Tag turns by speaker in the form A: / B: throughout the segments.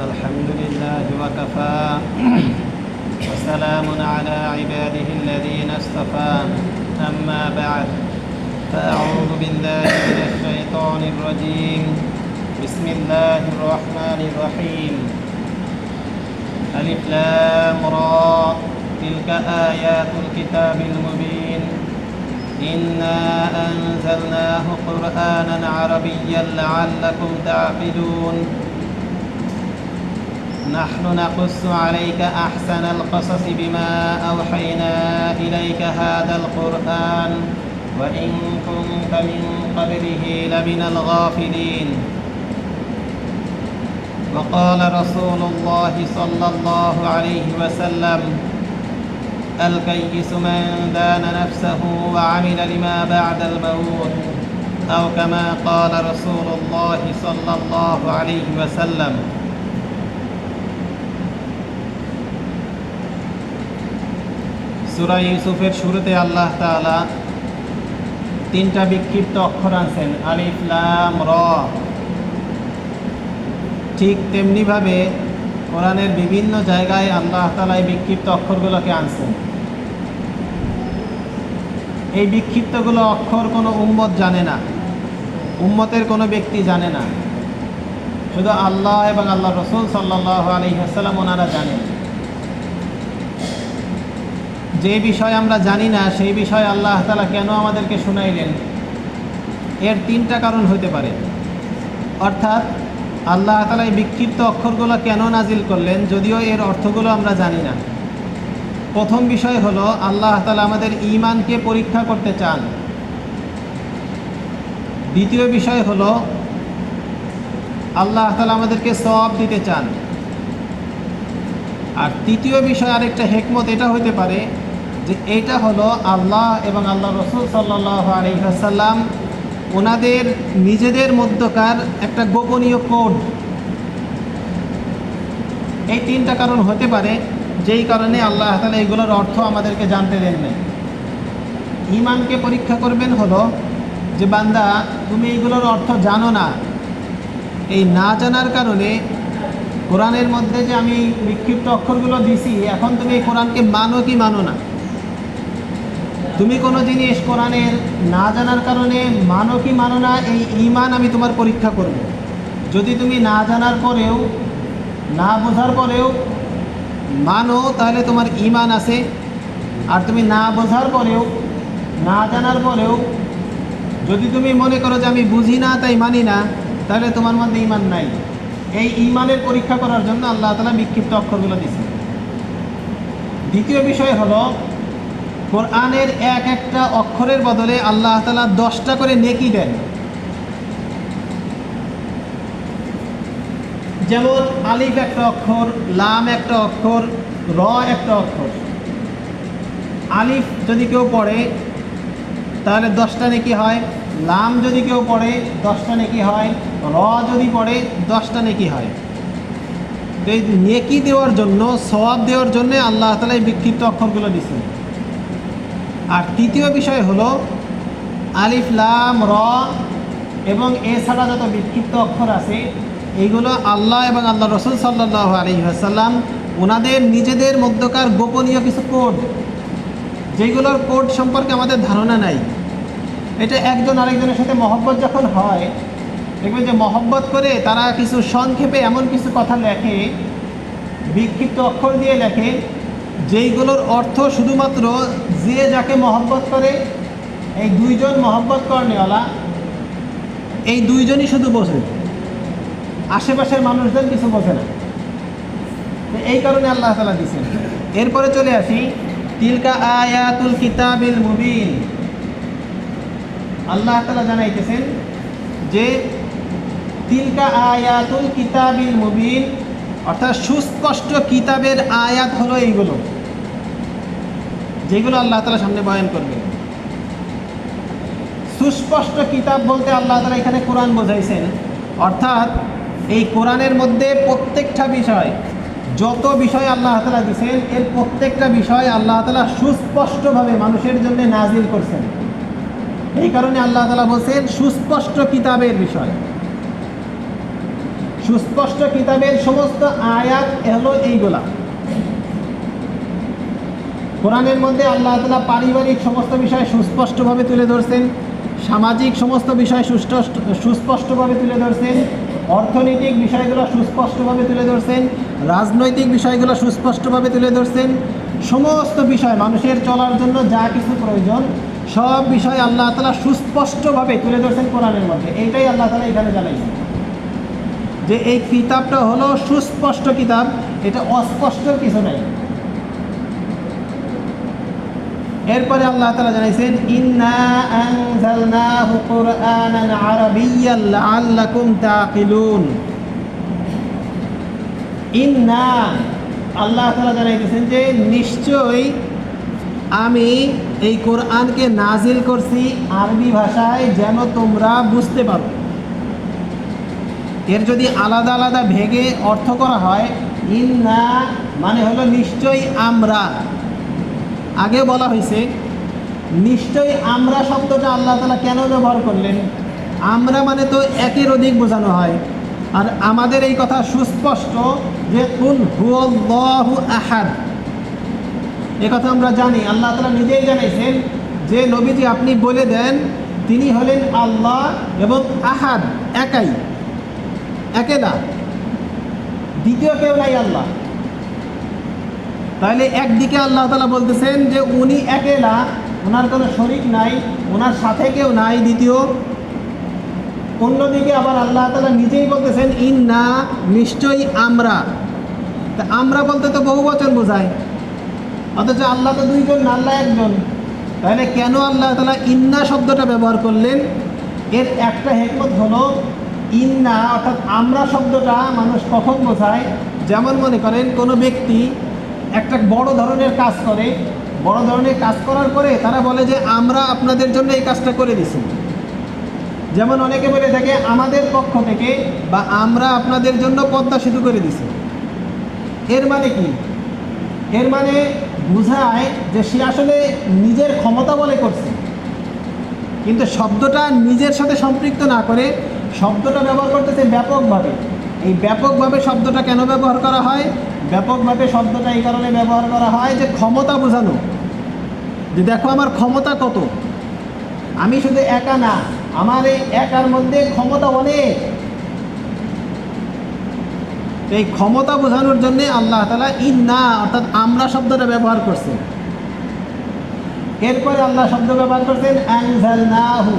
A: الحمد لله وكفى. وسلام على عباده الذين اصطفى. أما بعد فأعوذ بالله من الشيطان الرجيم. بسم الله الرحمن الرحيم. ألف لام را. تلك آيات الكتاب المبين. إنا أنزلناه قرآنا عربيا لعلكم تعقلون. نحن نقص عليك أحسن القصص بما أوحينا إليك هذا القرآن وإن كنت من قبله لمن الغافلين. وقال رسول الله صلى الله عليه وسلم الكيس من دان نفسه وعمل لما بعد الموت أو كما قال رسول الله صلى الله عليه وسلم সুরা ইউসুফের শুরুতে আল্লাহ তাআলা তিনটা বিক্ষিপ্ত অক্ষর আনছেন, আলিফ, লাম, র। ঠিক তেমনিভাবে কোরআনের বিভিন্ন জায়গায় আল্লাহ তাআলা এই বিক্ষিপ্ত অক্ষরগুলোকে আনছেন। এই বিক্ষিপ্তগুলো অক্ষর কোনো উম্মত জানে না, উম্মতের কোনো ব্যক্তি জানে না। শুধু আল্লাহ এবং আল্লাহ রসুল সাল্লাহ আলী হাসাল্লাম ওনারা জানেন। যে বিষয় আমরা জানি না, সেই বিষয় আল্লাহ তালা কেন আমাদেরকে শুনাইলেন? এর তিনটা কারণ হইতে পারে। অর্থাৎ, আল্লাহ তালা এই বিক্ষিপ্ত অক্ষরগুলো কেন নাজিল করলেন, যদিও এর অর্থগুলো আমরা জানি না। প্রথম বিষয় হলো, আল্লাহ তালা আমাদের ইমানকে পরীক্ষা করতে চান। দ্বিতীয় বিষয় হলো, আল্লাহ তালা আমাদেরকে সব দিতে চান। আর তৃতীয় বিষয় আরেকটা হেকমত, এটা হইতে পারে যে এইটা হলো আল্লাহ এবং আল্লাহ রসুল সাল্লাহ আলহিহাসাল্লাম ওনাদের নিজেদের মধ্যকার একটা গোপনীয় কোড। এই তিনটা কারণ হতে পারে, যেই কারণে আল্লাহ তালা এগুলোর অর্থ আমাদেরকে জানতে দেন নাই। ইমানকে পরীক্ষা করবেন হলো যে, বান্দা, তুমি এইগুলোর অর্থ জানো না। এই না জানার কারণে কোরআনের মধ্যে যে আমি বিক্ষিপ্ত অক্ষরগুলো দিছি, এখন তুমি এই কোরআনকে মানো কি মানো না? তুমি কোনো জিনিস কোরআনের না জানার কারণে মানো কি মানো না, এই ইমান আমি তোমার পরীক্ষা করব। যদি তুমি না জানার পরেও, না বোঝার পরেও মানো, তাহলে তোমার ইমান আছে। আর তুমি না বোঝার পরেও, না জানার পরেও, যদি তুমি মনে করো যে আমি বুঝি না, তাই মানি না, তাহলে তোমার মধ্যে ইমান নাই। এই ইমানের পরীক্ষা করার জন্য আল্লাহ তালা বিক্ষিপ্ত অক্ষরগুলো দিয়েছেন। দ্বিতীয় বিষয় হলো কোরআনের এক একটা অক্ষরের বদলে আল্লাহ তালা দশটা করে নেকি দেন। যেমন আলিফ একটা অক্ষর, লাম একটা অক্ষর, র একটা অক্ষর। আলিফ যদি কেউ পড়ে, তাহলে দশটা নেকি হয়। লাম যদি কেউ পড়ে, দশটা নেকি হয়। র যদি পড়ে, দশটা নেকি হয়। এই নেকি দেওয়ার জন্য সবাব দেওয়ার জন্য আল্লাহ তালা এই বিক্ষিপ্ত অক্ষরগুলো দিচ্ছেন আর তৃতীয় বিষয় হলো আলিফ, লাম, র এবং এছাড়া যত বিক্ষিপ্ত অক্ষর আছে, এইগুলো আল্লাহ এবং আল্লাহ রসুল সাল্লাহ আলহিহাসাল্লাম ওনাদের নিজেদের মধ্যকার গোপনীয় কিছু কোড, যেগুলোর কোড সম্পর্কে আমাদের ধারণা নাই। এটা একজন আরেকজনের সাথে মহব্বত যখন হয়, দেখবেন যে মহব্বত করে তারা কিছু সংক্ষেপে এমন কিছু কথা লেখে, বিক্ষিপ্ত অক্ষর দিয়ে লেখে যেইগুলোর অর্থ শুধুমাত্র যে যাকে মহব্বত করে, এই দুইজন মহব্বত করেওয়ালা এই দুইজনই শুধু বোঝে। আশেপাশের মানুষজন কিছু বোঝে না। এই কারণে আল্লাহ তালা দিচ্ছেন এরপরে চলে আসি, তিলকা আয়াতুল কিতাবিল মুবিন। আল্লাহ তালা জানাইতেছেন যে, তিলকা আয়াতুল কিতাবিল মুবিন অর্থাৎ সুস্পষ্ট কিতাবের আয়াত হলো এইগুলো, যেগুলো আল্লাহ তালা সামনে বয়ান করবে। সুস্পষ্ট কিতাব বলতে আল্লাহ তালা এখানে কোরআন বোঝাইছেন। অর্থাৎ এই কোরআনের মধ্যে প্রত্যেকটা বিষয়, যত বিষয় আল্লাহ তালা দিছেন, এর প্রত্যেকটা বিষয় আল্লাহ তালা সুস্পষ্টভাবে মানুষের জন্য নাজিল করছেন। এই কারণে আল্লাহ তালা বলছেন, সুস্পষ্ট কিতাবের বিষয়। সুস্পষ্ট কিতাবের সমস্ত আয়াত হলো এইগুলা। কোরআনের মধ্যে আল্লাহ তালা পারিবারিক সমস্ত বিষয় সুস্পষ্টভাবে তুলে ধরছেন, সামাজিক সমস্ত বিষয় সুষ্ঠ সুস্পষ্টভাবে তুলে ধরছেন, অর্থনৈতিক বিষয়গুলো সুস্পষ্টভাবে তুলে ধরছেন, রাজনৈতিক বিষয়গুলো সুস্পষ্টভাবে তুলে ধরছেন, সমস্ত বিষয় মানুষের চলার জন্য যা কিছু প্রয়োজন, সব বিষয় আল্লাহ তালা সুস্পষ্টভাবে তুলে ধরছেন কোরআনের মধ্যে। এইটাই আল্লাহ তালা এখানে জানাইছেন। যে এই কিতাবটা হলো সুস্পষ্ট কিতাব, এটা অস্পষ্ট কিছু নাই। এরপরে আল্লাহ তালা জানাইছেন, ইন্না ইন্না, আল্লাহ তালা জানাইতেছেন যে, নিশ্চয়ই আমি এই কোরআনকে নাজিল করছি আরবি ভাষায় যেন তোমরা বুঝতে পারো। এর যদি আলাদা আলাদা ভেগে অর্থ করা হয়, ইন্না মানে হলো নিশ্চয়ই আমরা। আগে বলা হয়েছে, নিশ্চয়ই আমরা শব্দটা আল্লাহ তালা কেন ব্যবহার করলেন? আমরা মানে তো একের অধিক বোঝানো হয়। আর আমাদের এই কথা সুস্পষ্ট যে কুল হুয়াল্লাহু আহাদ। এ কথা আমরা জানি, আল্লাহ তালা নিজেই জানাইছেন যে নবীজি আপনি বলে দেন, তিনি হলেন আল্লাহ এবং আহাদ, একাই। একেলা দ্বিতীয় কেউ নাই আল্লাহ। তাহলে একদিকে আল্লাহ তালা বলতেছেন যে উনি একেলা ওনার কোনো শরিক নাই ওনার সাথে কেউ নাই, দ্বিতীয়। অন্যদিকে আবার আল্লাহ তালা নিজেই বলতেছেন ইন না নিশ্চয়ই আমরা। তা আমরা বলতে তো বহু বচন বোঝায়। অথচ আল্লাহ তো দুইজন না, আল্লাহ একজন। তাহলে কেন আল্লাহ তালা ইন্না শব্দটা ব্যবহার করলেন? এর একটা হেকমত হলো ইন্না, অর্থাৎ আমরা শব্দটা মানুষ কখন বোঝায়? যেমন মনে করেন, কোনো ব্যক্তি একটা বড় ধরনের কাজ করে, বড় ধরনের কাজ করার পরে তারা বলে যে, আমরা আপনাদের জন্য এই কাজটা করে দিছি। যেমন অনেকে বলে থাকে, আমাদের পক্ষ থেকে বা আমরা আপনাদের জন্য পদ্মা সেতু করে দিছি। এর মানে কি? এর মানে বোঝায় যে, সে আসলে নিজের ক্ষমতা বলে করছে। কিন্তু শব্দটা নিজের সাথে সম্পৃক্ত না করে শব্দটা ব্যবহার করতেছে ব্যাপকভাবে। এই ব্যাপকভাবে শব্দটা কেন ব্যবহার করা হয়? ব্যাপকভাবে শব্দটা এই কারণে ব্যবহার করা হয় যে ক্ষমতা বোঝানো। যে দেখো আমার ক্ষমতা কত? আমি শুধু একা না, আমার এই একার মধ্যে ক্ষমতা অনেক। এই ক্ষমতা বোঝানোর জন্যে আল্লাহ তালা ই না অর্থাৎ আমরা শব্দটা ব্যবহার করছেন এরপরে আল্লাহ শব্দ ব্যবহার করছেন, আনজালনাহু।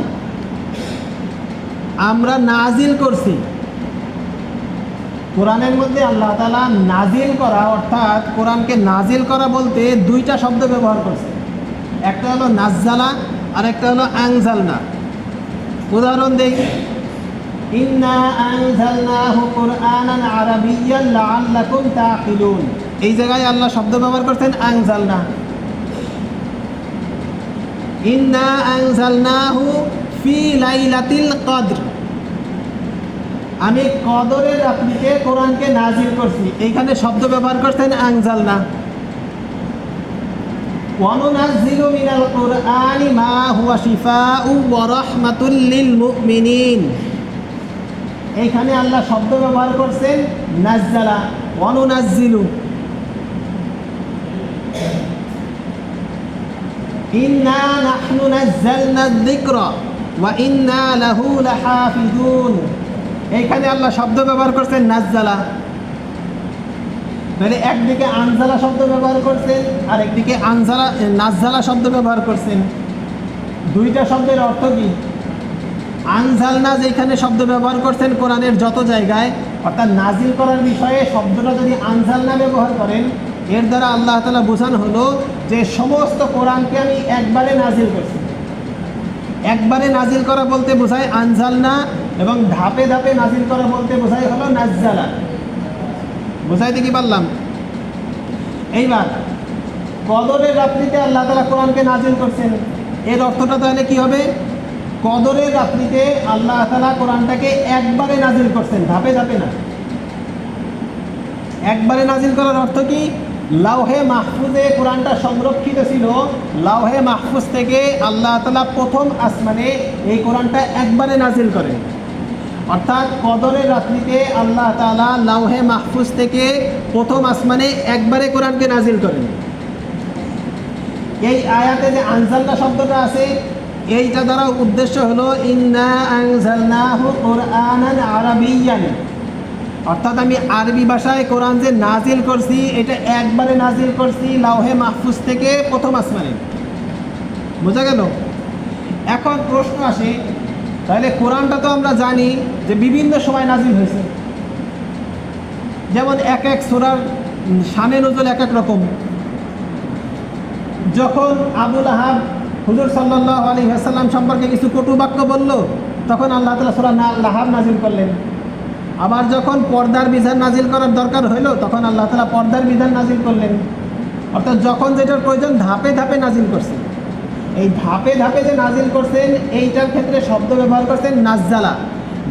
A: আমরা নাজিল করছি। কোরআনের মধ্যে আল্লাহ তালা নাজিল করা, অর্থাৎ কোরআনকে নাজিল করা বলতে দুইটা শব্দ ব্যবহার করছে। একটা হলো নাজ্জালা আর একটা হলো আংজালনা উদাহরণ দেই। ইন্না আনজালনাহু কুরআনান আরাবিয়্যান লাআল্লাকুম তাকিলুন এই জায়গায় আল্লাহ শব্দ ব্যবহার করছেন আনজালনা। ইন্না আনজালনাহু ফি লাইলাতিল কদর। আমি কদরের রাত্রিতে কোরআনকে নাজিল করছি এইখানে শব্দ ব্যবহার করছেন আনজালনা وننزل من القرآن ما هو شفاء ورحمة للمؤمنين এইখানে আল্লাহ শব্দ ব্যবহার করছেন নাজ্জালা অনুনাজ্জিলু ইন্না নাহনু নাজ্জালনা যিকরা ওয়া ইন্না লাহু লাহাফিজুন এইখানে আল্লাহ শব্দ ব্যবহার করছেন নাজ্জালা। তাহলে একদিকে আনজালা শব্দ ব্যবহার করছেন আর একদিকে আনজালা, নাজ্জালা শব্দ ব্যবহার করছেন। দুইটা শব্দের অর্থ কি? আনজালনা যেখানে শব্দ ব্যবহার করছেন কোরআনের যত জায়গায়, অর্থাৎ নাজিল করার বিষয়ে শব্দটা যদি আনজালনা ব্যবহার করেন, এর দ্বারা আল্লাহ তালা বোঝানো হলো যে সমস্ত কোরআনকে আমি একবারে নাজিল করছি। একবারে নাজিল করা বলতে বোঝায় আনজালনা এবং ধাপে ধাপে নাজিল করা বলতে বোঝাই হলো নাজ্জালা। বোঝাইতে কি পারলাম? এইবার, কদরের রাত্রিতে আল্লাহ তালা কোরআনকে নাজিল করছেন। এর অর্থটা তাহলে কি হবে? কদরের রাত্রিতে আল্লাহ তালা কোরআনটাকে একবারে নাজিল করছেন, ধাপে ধাপে না। একবারে নাজিল করার অর্থ কি? লাউহে মাহফুজে কোরআনটা সংরক্ষিত ছিল। লাউহে মাহফুজ থেকে আল্লাহ তালা প্রথম আসমানে এই কোরআনটা একবারে নাজিল করেন। অর্থাৎ কদরের রাত্রিতে আল্লাহ তাআলা লাউহে মাহফুজ থেকে প্রথম আসমানে একবারে কোরআনকে নাজিল করেন। এই আয়াতে যে আনজাল্লা শব্দটা আছে, এইটা দ্বারা উদ্দেশ্য হলো অর্থাৎ আমি আরবি ভাষায় কোরআন যে নাজিল করছি, এটা একবারে নাজিল করছি লাউহে মাহফুজ থেকে প্রথম আসমানে। বোঝা গেল? এখন প্রশ্ন আসে তাহলে কোরআনটা তো আমরা জানি যে বিভিন্ন সময় নাজিল হয়েছে। যেমন এক এক সোরার শানে নজল এক এক রকম। যখন আবুল আহাব হুজুর সাল্লাহ আলী হাসাল্লাম সম্পর্কে কিছু কটু বাক্য বলল, তখন আল্লাহ তালা সুরা না লাহাব নাজিল করলেন। আবার যখন পর্দার বিধান নাজিল করার দরকার হইল, তখন আল্লাহ তালা পর্দার বিধান নাজিল করলেন। অর্থাৎ যখন যেটার প্রয়োজন ধাপে ধাপে নাজিল করছেন এই ধাপে ধাপে যে নাজিল করছেন, এইটার ক্ষেত্রে শব্দ ব্যবহার করছেন নাজ্জালা।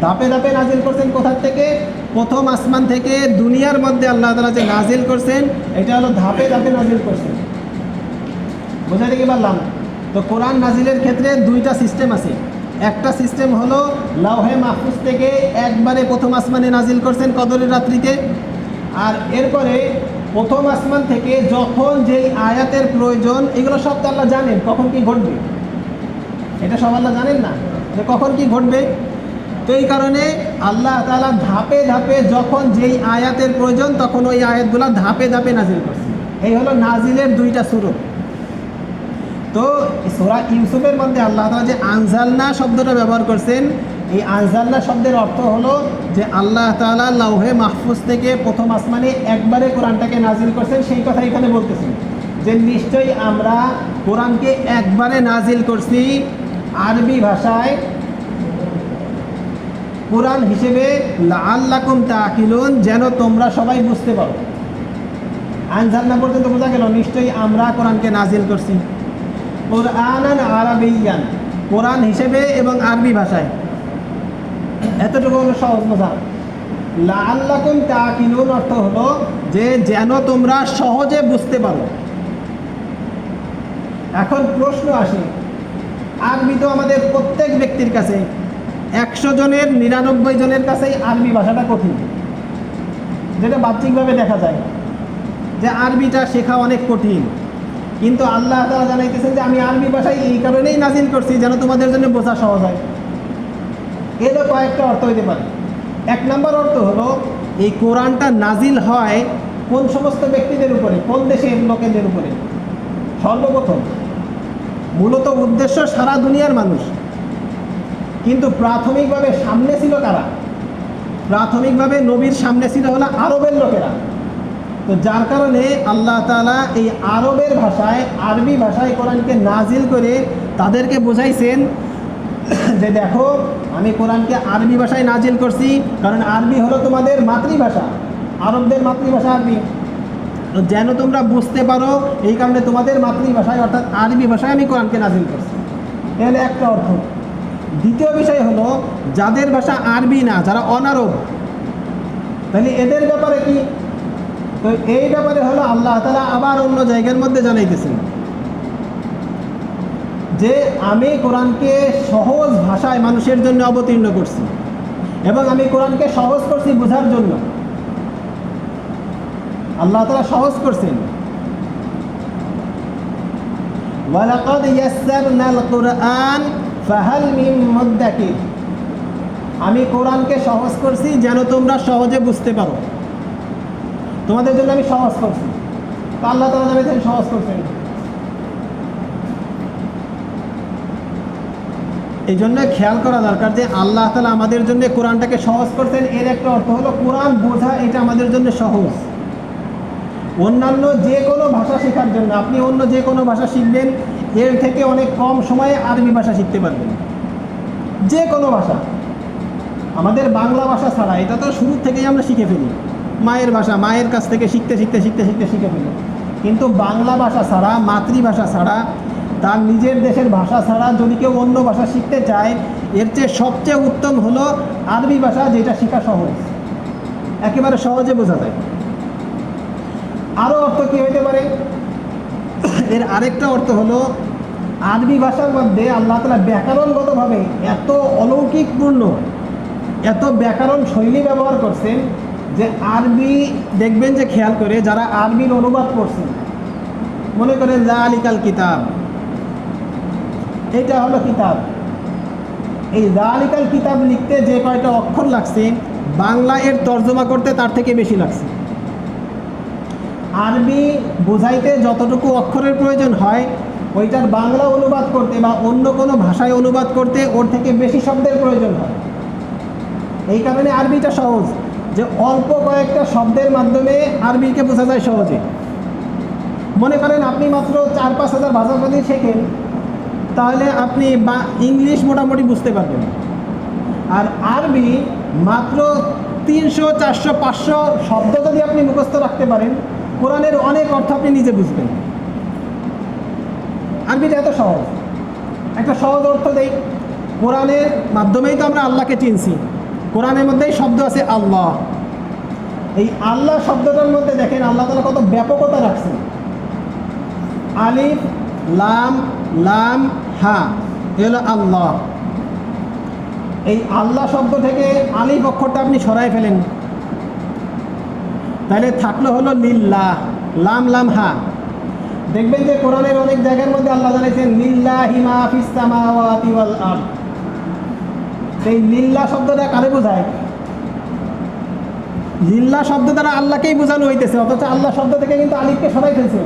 A: ধাপে ধাপে নাজিল করছেন কোথার থেকে? প্রথম আসমান থেকে দুনিয়ার মধ্যে আল্লাহ তালা যে নাজিল করছেন, এটা হলো ধাপে ধাপে নাজিল করছেন। বোঝাতে কি পারলাম? তো কোরআন নাজিলের ক্ষেত্রে দুইটা সিস্টেম আছে। একটা সিস্টেম হলো লাউহে মাহফুজ থেকে একবারে প্রথম আসমানে নাজিল করছেন কদরের রাত্রিতে। আর এরপরে প্রথম আসমান থেকে যখন যেই আয়াতের প্রয়োজন, এগুলো সব তো আল্লাহ জানেন, কখন কি ঘটবে? এটা সব আল্লাহ জানেন না, যে কখন কি ঘটবে? তো এই কারণে আল্লাহ তাআলা ধাপে ধাপে যখন যেই আয়াতের প্রয়োজন, তখন ওই আয়াতগুলো ধাপে ধাপে নাজিল করছে। এই হলো নাজিলের দুইটা সুরত। তো সোরা ইউসুফের মধ্যে আল্লাহ তালা যে আনজালনা শব্দটা ব্যবহার করছেন এই আনজালনা শব্দের অর্থ হলো যে আল্লাহ তাআলা লাউহে মাহফুজ থেকে প্রথম আসমানে একবারে কোরআনটাকে নাজিল করছেন, সেই কথা এখানে বলতেছেন যে নিশ্চয়ই আমরা কোরআনকে একবারে নাজিল করছি আরবি ভাষায়। কোরআন হিসেবে আল্লাকুম তাকিলুন যেন তোমরা সবাই বুঝতে পারো। আনজালনা পর্যন্ত বোঝা গেল, নিশ্চয়ই আমরা কোরআনকে নাজিল করছি। কোরআন আরবিয়ান, কোরআন হিসেবে এবং আরবি ভাষায়। এতটুকু হলো সহজ বোঝা লাল্লাকুম তাকিলুন অর্থ হলো যে, যেন তোমরা সহজে বুঝতে পারো। এখন প্রশ্ন আসে, আরবি তো আমাদের প্রত্যেক ব্যক্তির কাছে, একশো জনের নিরানব্বই জনের কাছেই আরবি ভাষাটা কঠিন। যেটা বাহ্যিকভাবে দেখা যায়, যে আরবিটা শেখা অনেক কঠিন। কিন্তু আল্লাহ তারা জানাইতেছেন যে, আমি আরবি ভাষায় এই কারণেই নাজিল করছি যেন তোমাদের জন্য বোঝা সহজ হয়। এরও কয়েকটা অর্থ হইতে পারে। এক নম্বর অর্থ হলো, এই কোরআনটা নাজিল হয় কোন সমস্ত ব্যক্তিদের উপরে, কোন দেশের লোকেদের উপরে? সর্বপ্রথম, মূলত উদ্দেশ্য সারা দুনিয়ার মানুষ। কিন্তু প্রাথমিকভাবে সামনে ছিল কারা? প্রাথমিকভাবে নবীর সামনে ছিল হলো আরবের লোকেরা। তো যার কারণে আল্লাহ তাআলা এই আরবের ভাষায়, আরবি ভাষায় কোরআনকে নাজিল করে তাদেরকে বোঝাইছেন যে দেখো, আমি কোরআনকে আরবি ভাষায় নাজিল করছি, কারণ আরবি হলো তোমাদের মাতৃভাষা, আরবদের মাতৃভাষা আরবি। যেন তোমরা বুঝতে পারো, এই কারণে তোমাদের মাতৃভাষায়, অর্থাৎ আরবি ভাষায় আমি কোরআনকে নাজিল করছি। এর একটা অর্থ। দ্বিতীয় বিষয় হলো, যাদের ভাষা আরবি না, যারা অনারব, তাহলে এদের ব্যাপারে কি? তো এই ব্যাপারে হলো আল্লাহ তালা আবার অন্য জায়গার মধ্যে জানাইতেছেন। যে আমি কোরআনকে সহজ ভাষায় মানুষের জন্য অবতীর্ণ করছি এবং আমি কোরআনকে সহজ করছি বোঝার জন্য। আল্লাহ তালা সহজ করছেন। আমি কোরআনকে সহজ করছি যেন তোমরা সহজে বুঝতে পারো। তোমাদের জন্য আমি সহজ করছি। আল্লাহ তালা জানাইছেন সহজ করছেন। এই জন্য খেয়াল করা দরকার যে আল্লাহ তালা আমাদের জন্য কোরআনটাকে সহজ করছেন। এর একটা অর্থ হলো কোরআন বোঝা এটা আমাদের জন্য সহজ। অন্যান্য যে কোনো ভাষা শেখার জন্য, আপনি অন্য যে কোনো ভাষা শিখবেন, এর থেকে অনেক কম সময়ে আরবি ভাষা শিখতে পারবেন। যে কোনো ভাষা। আমাদের বাংলা ভাষা ছাড়া এটা তো শুরু থেকেই আমরা শিখে ফেলি। মায়ের ভাষা, মায়ের কাছ থেকে শিখতে শিখতে শিখতে শিখতে, শিখে ফেলি। কিন্তু বাংলা ভাষা ছাড়া, মাতৃভাষা ছাড়া তার নিজের দেশের ভাষা ছাড়া যদি কেউ অন্য ভাষা শিখতে চায়, এর চেয়ে সবচেয়ে উত্তম হলো আরবি ভাষা, যেটা শেখা সহজ। একেবারে সহজে বোঝা যায়। আরও অর্থ কী হইতে পারে? এর আরেকটা অর্থ হলো, আরবি ভাষার মধ্যে আল্লাহ তালা ব্যাকরণগতভাবে এত অলৌকিকপূর্ণ, এত ব্যাকরণ শৈলী ব্যবহার করছেন যে আরবি দেখবেন যে খেয়াল করে যারা আরবির অনুবাদ করছেন মনে করেন জা আলিকাল কিতাব। এটা হলো কিতাব। এই জা আলিকাল কিতাব লিখতে যে কয়টা অক্ষর লাগছে, বাংলা এর তর্জমা করতে তার থেকে বেশি লাগছে। আরবি বোঝাইতে যতটুকু অক্ষরের প্রয়োজন হয়, ওইটার বাংলা অনুবাদ করতে বা অন্য কোনো ভাষায় অনুবাদ করতে ওর থেকে বেশি শব্দের প্রয়োজন হয়। এই কারণে আরবিটা সহজ, যে অল্প কয়েকটা শব্দের মাধ্যমে আরবিকে বোঝা যায় সহজে। মনে করেন আপনি মাত্র চার পাঁচ হাজার ভাষা যদি শেখেন তাহলে আপনি বা ইংলিশ মোটামুটি বুঝতে পারবেন। আর আরবি মাত্র তিনশো, চারশো, পাঁচশো শব্দ যদি আপনি মুখস্থ রাখতে পারেন, কোরআনের অনেক অর্থ আপনি নিজে বুঝবেন। আরবিটা এত সহজ। একটা সহজ অর্থ দেই, কোরআনের মাধ্যমেই তো আমরা আল্লাহকে চিনছি। কোরআনের মধ্যেই শব্দ আছে আল্লাহ। এই আল্লাহ শব্দটার মধ্যে দেখেন আল্লাহ তালা কত ব্যাপকতা রাখছেন। আলিফ, লাম লাম হা এ হলো আল্লাহ। এই আল্লাহ শব্দ থেকে আলিফ অক্ষরটা আপনি সরাই ফেলেন। তাহলে থাকল হলো লিল্লাহ, লাম লাম, হা। দেখবেন যে কোরআনের অনেক জায়গার মধ্যে আল্লাহ জানাইছেন লিল্লাহি মা ফিস সামাওয়াতি ওয়াল আরদ। সেই লিল্লা শব্দটা কারে বোঝায়? লিল্লা শব্দ দ্বারা আল্লাহকেই বোঝানো হইতেছে, অথচ আল্লাহ শব্দ থেকে কিন্তু আলিফকে সরাই ফেলছে।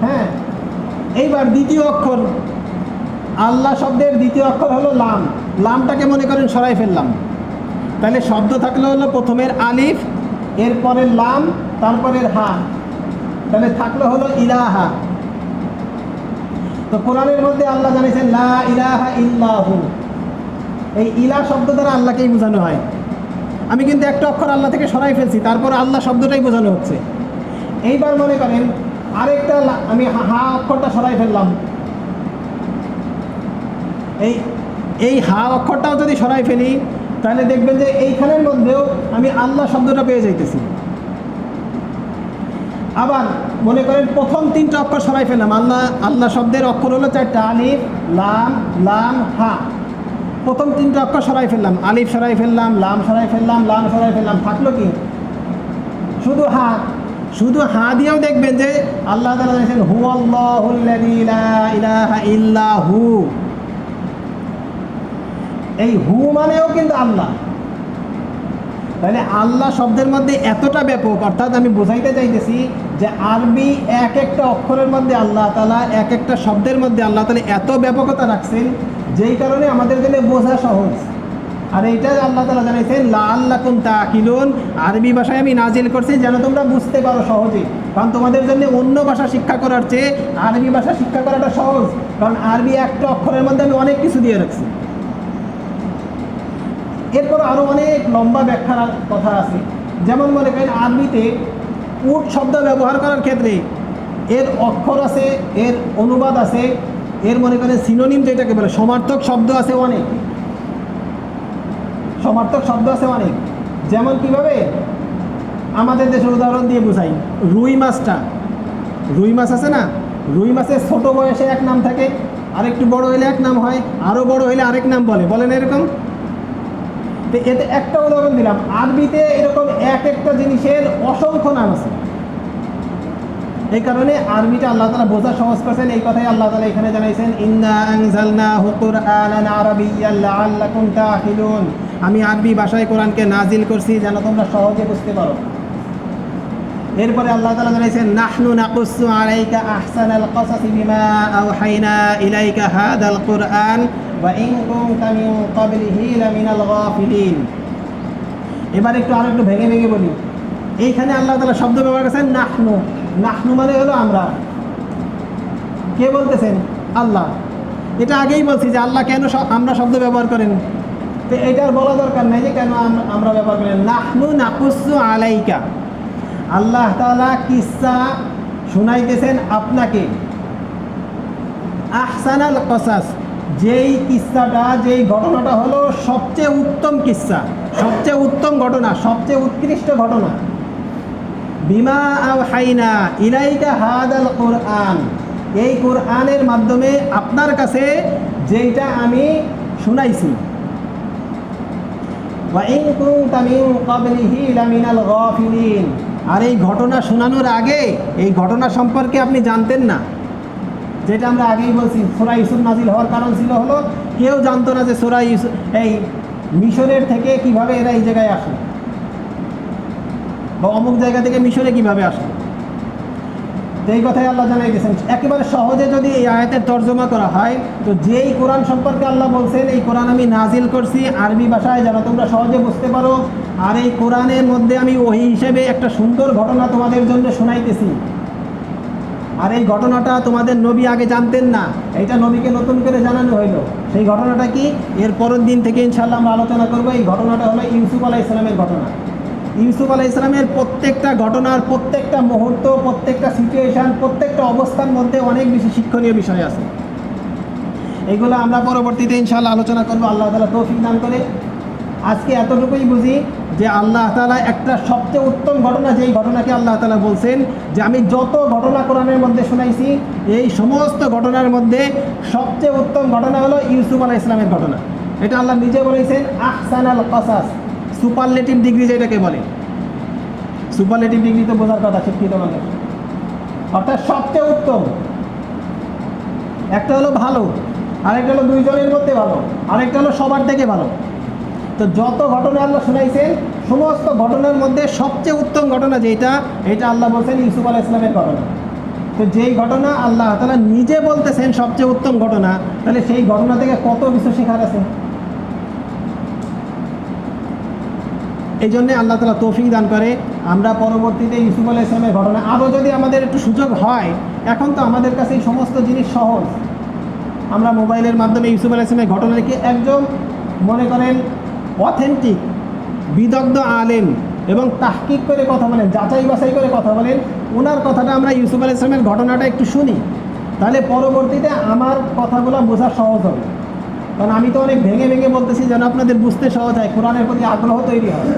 A: হ্যাঁ এইবার দ্বিতীয় অক্ষর। আল্লাহ শব্দের দ্বিতীয় অক্ষর হলো লাম। লামটাকে মনে করেন সরাই ফেললাম। তাহলে শব্দ থাকলে হলো প্রথমের আলিফ এরপরের লাম, তারপরের হা। তাহলে থাকল হলো ইলাহা। তো কোরআনের মধ্যে আল্লাহ জানিয়েছেন, লা ইলাহা ইল্লাহু। এই ইলা শব্দ দ্বারা আল্লাহকেই বোঝানো হয়। আমি কিন্তু একটা অক্ষর আল্লাহ থেকে সরাই ফেলছি, তারপর আল্লাহ শব্দটাই বোঝানো হচ্ছে। এইবার মনে করেন আরেকটা আমি হা অক্ষরটা সরাই ফেললাম। এই এই হা অক্ষরটাও যদি সরাই ফেলি, তাহলে দেখবেন যে এইখানের মধ্যেও আমি আল্লাহ শব্দটা পেয়ে যাইতেছি। আবার মনে করেন প্রথম তিনটা অক্ষর সরাই ফেললাম। আল্লাহ আল্লাহ শব্দের অক্ষর হলো চারটা, আলিফ, লাম লাম, হা। প্রথম তিনটা অক্ষর সরাই ফেললাম। আলিফ সরাই ফেললাম, লাম সরাই ফেললাম, লাম সরাই ফেললাম। থাকল কি? শুধু হা শুধু হা দিয়েও দেখবেন যে আল্লাহ তালা হু ইল্লা হু। এই হু মানেও কিন্তু আল্লাহ। তাহলে আল্লাহ শব্দের মধ্যে এতটা ব্যাপক, অর্থাৎ আমি বোঝাইতে চাইতেছি যে আরবি এক একটা অক্ষরের মধ্যে আল্লাহ তালা এক একটা শব্দের মধ্যে আল্লাহ তালা এত ব্যাপকতা রাখছেন, যেই কারণে আমাদের জন্য বোঝা সহজ। আর এইটা আল্লাহ তালা জানাইছেন লা আল্লাহ কুম তাকিলুন আরবি ভাষায় আমি নাজিল করছি যেন তোমরা বুঝতে পারো সহজে কারণ তোমাদের জন্য অন্য ভাষা শিক্ষা করার চেয়ে আরবি ভাষা শিক্ষা করাটা সহজ। কারণ আরবি একটা অক্ষরের মধ্যে আমি অনেক কিছু দিয়ে রাখছি। এরপর আরও অনেক লম্বা ব্যাখ্যার কথা আছে। যেমন মনে করেন, আরবিতে উট শব্দ ব্যবহার করার ক্ষেত্রে এর অক্ষর আছে, এর অনুবাদ আছে, এর মনে করেন সিনোনিম যেটাকে বলে, সমার্থক শব্দ আছে অনেক। সমার্থক শব্দ আছে অনেক। যেমন কীভাবে? আমাদের দেশের উদাহরণ দিয়ে বোঝাই। রুই মাছটা। রুই মাছ আছে না? রুই মাছের ছোট বয়সে এক নাম থাকে, আরেকটু বড় হলে এক নাম হয় আরও বড় হলে আরেক নাম বলে। বলেন এরকম? তো এতে একটা উদাহরণ দিলাম। আরবিতে এরকম এক একটা জিনিসের অসংখ্য নাম আছে। এই কারণে আরবিটা আল্লাহ তালা বোঝা সহজ করছেন। এই কথাই আল্লাহ তালা এখানে জানাইছেন, ইন্না আনজালনা হুকুরআনান আরাবিয়্যান লাআল্লাকুম তাআকিলুন আমি আরবি ভাষায় কোরআনকে নাজিল করছি যেন তোমরা সহজে বুঝতে পারো। এরপরে আল্লাহ তালা জানাইছেন, নাহনু নাকুসু আলাইকা আহসানাল কসাসি বিমা আওহাইনা ইলাইকা হাদাল কুরআন ওয়া ইন কুনতা মিন ক্বাবলিহি লামিনাল গাফিলিন। এবার একটু আর একটু ভেঙে ভেঙে বলি। এইখানে আল্লাহ তালা শব্দ ব্যবহার করেছেন, নাহনু। নাহনু মানে হলো আমরা। কে বলতেছেন? আল্লাহ। এটা আগেই বলছি যে আল্লাহ কেন আমরা শব্দ ব্যবহার করেন? তো এটার বলা দরকার নাই যে কেন আমরা ব্যবহার করি নাহনু নাকুসু আলাইকা। আল্লাহ তাআলা কিসা শুনাইতেছেন আপনাকে। আহসানাল কসাস। যেই কিস্সাটা যেই ঘটনাটা হলো সবচেয়ে উত্তম কিস্সা সবচেয়ে উত্তম ঘটনা, সবচেয়ে উৎকৃষ্ট ঘটনা। বিমা হাইনা ইলাইকা হাদাল কোরআন। এই কোরআনের মাধ্যমে আপনার কাছে যেইটা আমি শুনাইছি। আর এই ঘটনা শোনানোর আগে, এই ঘটনা সম্পর্কে আপনি জানতেন না। যেটা আমরা আগেই বলছি, সোরা ইউসুফ নাজিল হওয়ার কারণ ছিল হলো, কেউ জানতো না যে সোরা ইউসুফ, এই মিশরের থেকে কীভাবে এরা এই জায়গায় আসে। বা অমুক জায়গা থেকে মিশরে কীভাবে আসে। এই কথাই আল্লাহ জানাই গেছেন, একেবারে সহজে যদি এই আয়াতের তর্জমা করা হয়, তো যেই কোরআন সম্পর্কে আল্লাহ বলছেন, এই কোরআন আমি নাজিল করছি আরবি ভাষায়, যেন তোমরা সহজে বুঝতে পারো। আর এই কোরআনের মধ্যে আমি ওই হিসেবে একটা সুন্দর ঘটনা তোমাদের জন্য শোনাইতেছি। আর এই ঘটনাটা তোমাদের নবী আগে জানতেন না, এইটা নবীকে নতুন করে জানানো হইল। সেই ঘটনাটা কি? এর পরের দিন থেকে ইনশাল্লাহ আমরা আলোচনা করব, এই ঘটনাটা হলো ইউসুফ আলাহ ইসলামের ঘটনা। ইউসুফ আলাহ ইসলামের প্রত্যেকটা ঘটনার প্রত্যেকটা মুহূর্ত, প্রত্যেকটা সিচুয়েশান প্রত্যেকটা অবস্থার মধ্যে অনেক বেশি শিক্ষণীয় বিষয় আছে। এগুলো আমরা পরবর্তীতে ইনশাল্লাহ আলোচনা করব। আল্লাহ তালা তৌফিক দান করে। আজকে এতটুকুই বুঝি যে আল্লাহ তালা একটা সবচেয়ে উত্তম ঘটনা, যেই ঘটনাকে আল্লাহ তালা বলছেন যে আমি যত ঘটনা কোরআনের মধ্যে শুনাইছি, এই সমস্ত ঘটনার মধ্যে সবচেয়ে উত্তম ঘটনা হলো ইউসুফ আলাহ ইসলামের ঘটনা। এটা আল্লাহ নিজে বলেছেন আহসান আল কসাস। সুপারলেটিভ ডিগ্রি যেটাকে বলে। সুপারলেটিভ ডিগ্রি তো বোঝার কথা শিক্ষিত মানুষ অর্থাৎ সবচেয়ে উত্তম। একটা হলো ভালো, আরেকটা হলো দুইজনের মধ্যে ভালো, আরেকটা হলো সবার থেকে ভালো। তো যত ঘটনা আল্লাহ শোনাইছেন, সমস্ত ঘটনার মধ্যে সবচেয়ে উত্তম ঘটনা যেটা, এটা আল্লাহ বলছেন ইউসুফ আলাহ ইসলামের ঘটনা। তো যেই ঘটনা আল্লাহ তালা নিজে বলতেছেন সবচেয়ে উত্তম ঘটনা, তাহলে সেই ঘটনা থেকে কত কিছু শেখার আছে? এই জন্যে আল্লাহ তালা তৌফিক দান করে। আমরা পরবর্তীতে ইউসুফ আলাহ ইসলামের ঘটনা। আরও যদি আমাদের একটু সুযোগ হয়, এখন তো আমাদের কাছে এই সমস্ত জিনিস সহজ। আমরা মোবাইলের মাধ্যমে ইউসুফ আলাহ ইসলামের ঘটনাকে একজন মনে করেন অথেন্টিক, বিদগ্ধ আলেম এবং তাহকিক করে কথা বলেন, যাচাই বাছাই করে কথা বলেন ওনার কথাটা আমরা ইউসুফ আলাহ ইসলামের ঘটনাটা একটু শুনি। তাহলে পরবর্তীতে আমার কথাগুলো বোঝা সহজ হবে। কারণ আমি তো অনেক ভেঙে ভেঙে বলতেছি যেন আপনাদের বুঝতে সহজ হয়, কোরআনের প্রতি আগ্রহ তৈরি হয়।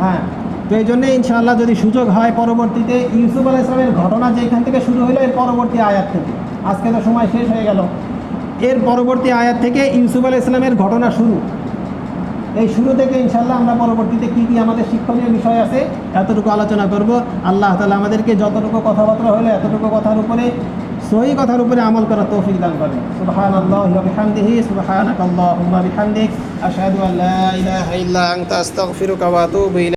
A: হ্যাঁ তো এই জন্যে ইনশাআল্লাহ যদি সুযোগ হয় পরবর্তীতে ইউসুফ আলাহ ইসলামের ঘটনা যেখান থেকে শুরু হলো এর পরবর্তী আয়াত থেকে। আজকে তো সময় শেষ হয়ে গেল। এর পরবর্তী আয়াত থেকে ইউসুফ আলাহ ইসলামের ঘটনা শুরু। এই শুরু থেকে ইনশাল্লাহ আমরা পরবর্তীতে কী কী আমাদের শিক্ষণীয় বিষয় আছে, এতটুকু আলোচনা করব। আল্লাহ তালা আমাদেরকে যতটুকু কথাবার্তা হলো, এতটুকু কথার উপরে সহি কথার উপরে আমল করা তৌফিক দান করেন। সুবহান আল্লাহ বিহামদিহি সুবহানাক আল্লাহুম্মা বিহামদিক আশহাদু আল্লা ইলাহা ইল্লা আনতা, আস্তাগফিরুকা ওয়া আতুবু